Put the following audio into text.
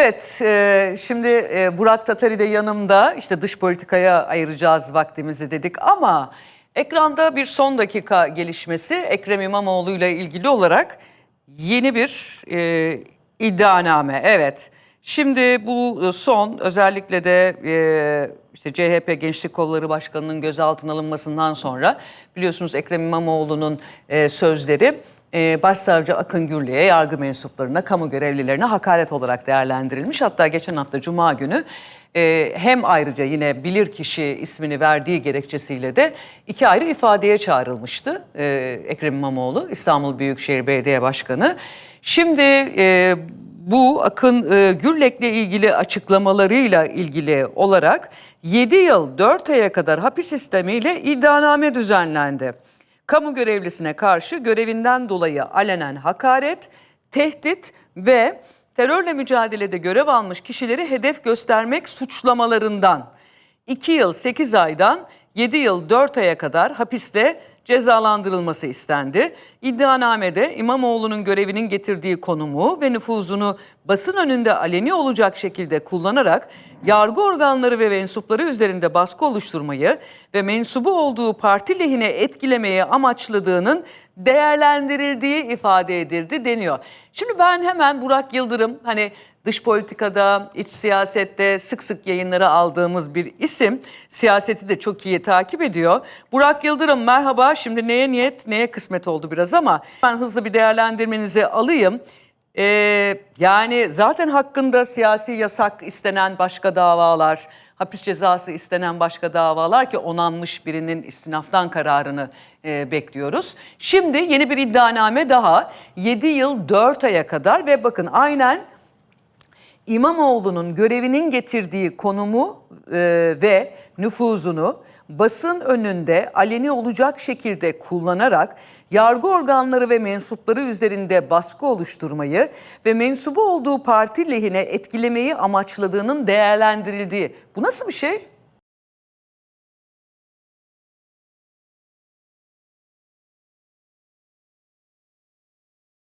Evet, e, şimdi e, Burak Tatari de yanımda. İşte dış politikaya ayıracağız vaktimizi dedik ama ekranda bir son dakika gelişmesi Ekrem İmamoğlu ile ilgili olarak yeni bir e, iddianame. Evet. Şimdi bu son özellikle de e, işte CHP Gençlik Kolları Başkanı'nın gözaltına alınmasından sonra biliyorsunuz Ekrem İmamoğlu'nun e, sözleri e, Başsavcı Akın Gürlü'ye, yargı mensuplarına, kamu görevlilerine hakaret olarak değerlendirilmiş. Hatta geçen hafta Cuma günü e, hem ayrıca yine bilirkişi ismini verdiği gerekçesiyle de iki ayrı ifadeye çağrılmıştı e, Ekrem İmamoğlu, İstanbul Büyükşehir Belediye Başkanı. Şimdi e, bu Akın Gürlek'le ilgili açıklamalarıyla ilgili olarak 7 yıl 4 aya kadar hapis sistemiyle iddianame düzenlendi. Kamu görevlisine karşı görevinden dolayı alenen hakaret, tehdit ve terörle mücadelede görev almış kişileri hedef göstermek suçlamalarından. 2 yıl 8 aydan 7 yıl 4 aya kadar hapiste cezalandırılması istendi. İddianamede İmamoğlu'nun görevinin getirdiği konumu ve nüfuzunu basın önünde aleni olacak şekilde kullanarak yargı organları ve mensupları üzerinde baskı oluşturmayı ve mensubu olduğu parti lehine etkilemeyi amaçladığının değerlendirildiği ifade edildi deniyor. Şimdi ben hemen Burak Yıldırım hani dış politikada, iç siyasette sık sık yayınlara aldığımız bir isim. Siyaseti de çok iyi takip ediyor. Burak Yıldırım merhaba. Şimdi neye niyet, neye kısmet oldu biraz ama ben hızlı bir değerlendirmenizi alayım. Ee, yani zaten hakkında siyasi yasak istenen başka davalar, hapis cezası istenen başka davalar ki onanmış birinin istinaftan kararını e, bekliyoruz. Şimdi yeni bir iddianame daha 7 yıl 4 aya kadar ve bakın aynen İmamoğlu'nun görevinin getirdiği konumu e, ve nüfuzunu basın önünde aleni olacak şekilde kullanarak yargı organları ve mensupları üzerinde baskı oluşturmayı ve mensubu olduğu parti lehine etkilemeyi amaçladığının değerlendirildiği. Bu nasıl bir şey?